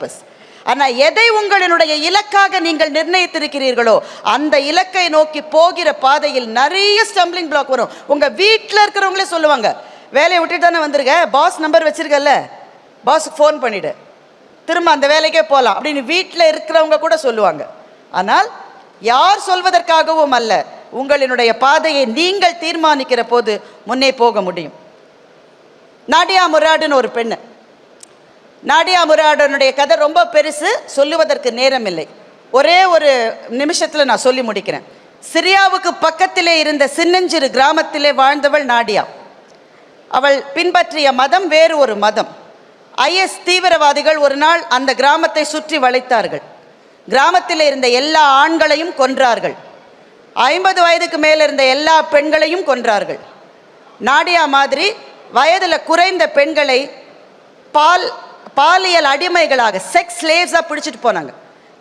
purpose. ஆனா எதை உங்களினுடைய இலக்காக நீங்கள் நிர்ணயித்திருக்கிறீர்களோ அந்த இலக்கை நோக்கி போகிற பாதையில் நிறைய ஸ்டம்பிளிங் பிளாக் வரும். உங்க வீட்டில் இருக்கிறவங்களே சொல்லுவாங்க வேலையை விட்டுட்டு தானே வந்திருக்க? பாஸ் நம்பர் வச்சிருக்கல பாஸுக்கு ஃபோன் பண்ணிடு. திரும்ப அந்த வேலைக்கே போகலாம் அப்படின்னு வீட்டில் இருக்கிறவங்க கூட சொல்லுவாங்க. ஆனால் யார் சொல்வதற்காகவும் அல்ல உங்களினுடைய பாதையை நீங்கள் தீர்மானிக்கிற போது முன்னே போக முடியும். நாடியா முராடுன்னு ஒரு பெண்ணு. நாடியா முராடனுடைய கதை ரொம்ப பெருசு சொல்லுவதற்கு நேரம் இல்லை ஒரே ஒரு நிமிஷத்தில் நான் சொல்லி முடிக்கிறேன். சிரியாவுக்கு பக்கத்திலே இருந்த சின்னஞ்சிறு கிராமத்திலே வாழ்ந்தவள் நாடியா. அவள் பின்பற்றிய மதம் வேறு ஒரு மதம். ஐஎஸ் தீவிரவாதிகள் ஒரு நாள் அந்த கிராமத்தை சுற்றி வளைத்தார்கள். கிராமத்தில் இருந்த எல்லா ஆண்களையும் கொன்றார்கள். ஐம்பது வயதுக்கு மேலே இருந்த எல்லா பெண்களையும் கொன்றார்கள். நாடியா மாதிரி வயதில் குறைந்த பெண்களை பால் பாலியல் அடிமைகளாக செக்ஸ் ஸ்லேவ்ஸாக பிடிச்சிட்டு போனாங்க.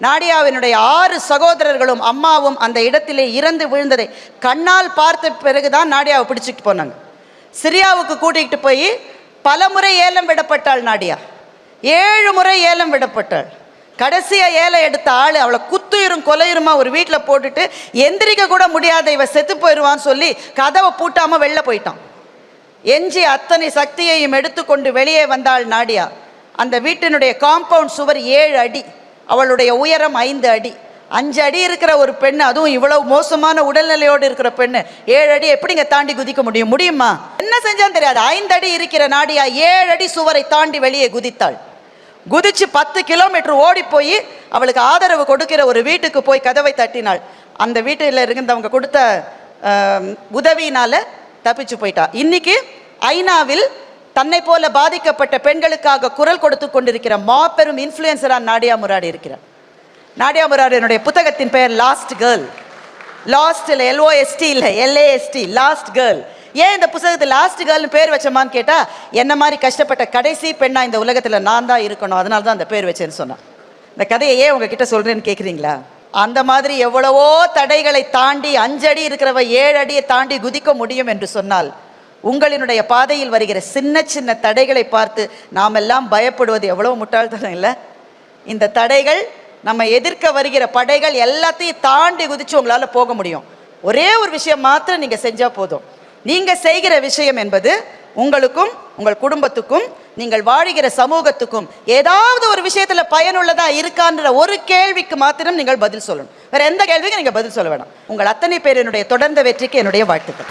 நாடியாவினுடைய ஆறு சகோதரர்களும் அம்மாவும் அந்த இடத்திலே இறந்து விழுந்ததை கண்ணால் பார்த்த பிறகுதான் நாடியாவை பிடிச்சிட்டு போனாங்க. சிரியாவுக்கு கூட்டிகிட்டு போய் பல முறை ஏலம் விடப்பட்டாள் நாடியா. ஏழு முறை ஏலம் விடப்பட்டாள். கடைசியாக ஏலம் எடுத்த ஆள் அவளை குத்துயிரும் கொலையுருமா ஒரு வீட்டில் போட்டுட்டு எந்திரிக்க கூட முடியாத இவ செத்து போயிடுவான்னு சொல்லி கதவை பூட்டாமல் வெளில போயிட்டான். எஞ்சி அத்தனை சக்தியையும் எடுத்துக்கொண்டு வெளியே வந்தாள் நாடியா. அந்த வீட்டினுடைய காம்பவுண்ட் சுவர் ஏழு அடி அவளுடைய உயரம் ஐந்து அடி. அஞ்சு அடி இருக்கிற ஒரு பெண்ணு அதுவும் இவ்வளவு மோசமான உடல்நிலையோடு இருக்கிற பெண்ணு ஏழு அடி எப்படிங்க தாண்டி குதிக்க முடியும்? முடியுமா? என்ன செஞ்சான்னு தெரியாது. ஐந்து அடி இருக்கிற நாடியா ஏழு அடி சுவரை தாண்டி வெளியே குதித்தாள். குதிச்சு பத்து கிலோமீட்டர் ஓடி போய் அவளுக்கு ஆதரவு கொடுக்கிற ஒரு வீட்டுக்கு போய் கதவை தட்டினாள். அந்த வீட்டில் இருந்தவங்க கொடுத்த உதவியினால தப்பிச்சு போயிட்டா. இன்னைக்கு ஐநாவில் தன்னை போல பாதிக்கப்பட்ட பெண்களுக்காக குரல் கொடுத்து கொண்டிருக்கிற மாபெரும் இன்ஃப்ளூயன்சரா நாடியா முராடி இருக்கிறார். நாடியா முராடி என்னுடைய புத்தகத்தின் பெயர் லாஸ்ட் கேர்ள் லாஸ்ட் இல்லை எல்ஓஎஸ்டி இல்லை L A S T lost girl ஏன் இந்த புத்தகத்தில் லாஸ்ட் கேர்ள்னு பேர் வச்சோமான்னு கேட்டால் என்ன மாதிரி கஷ்டப்பட்ட கடைசி பெண்ணாக இந்த உலகத்தில் நான் தான் இருக்கணும் அதனால தான் அந்த பேர் வச்சேன்னு சொன்னான். இந்த கதையை ஏன் உங்ககிட்ட சொல்கிறேன்னு கேட்குறீங்களா அந்த மாதிரி எவ்வளவோ தடைகளை தாண்டி அஞ்சடி இருக்கிறவ ஏழு அடியை தாண்டி குதிக்க முடியும் என்று சொன்னால் உங்களினுடைய பாதையில் வருகிற சின்ன சின்ன தடைகளை பார்த்து நாமெல்லாம் பயப்படுவது எவ்வளவு முட்டாள்தனம் இல்லை? இந்த தடைகள் நம்ம எதிர்க்க வருகிற படைகள் எல்லாத்தையும் தாண்டி குதிச்சு உங்களால் போக முடியும். ஒரே ஒரு விஷயம் மாத்திரம் நீங்கள் செஞ்சால் போதும். நீங்கள் செய்கிற விஷயம் என்பது உங்களுக்கும் உங்கள் குடும்பத்துக்கும் நீங்கள் வாழுகிற சமூகத்துக்கும் ஏதாவது ஒரு விஷயத்துல பயனுள்ளதா இருக்கான்ற ஒரு கேள்விக்கு மாத்திரம் நீங்கள் பதில் சொல்லணும். வேற எந்த கேள்விக்கும் நீங்க பதில் சொல்ல வேணாம். உங்கள் அத்தனை பேர் என்னுடைய தொடர்ந்த வெற்றிக்கு என்னுடைய வாழ்த்துக்கள்.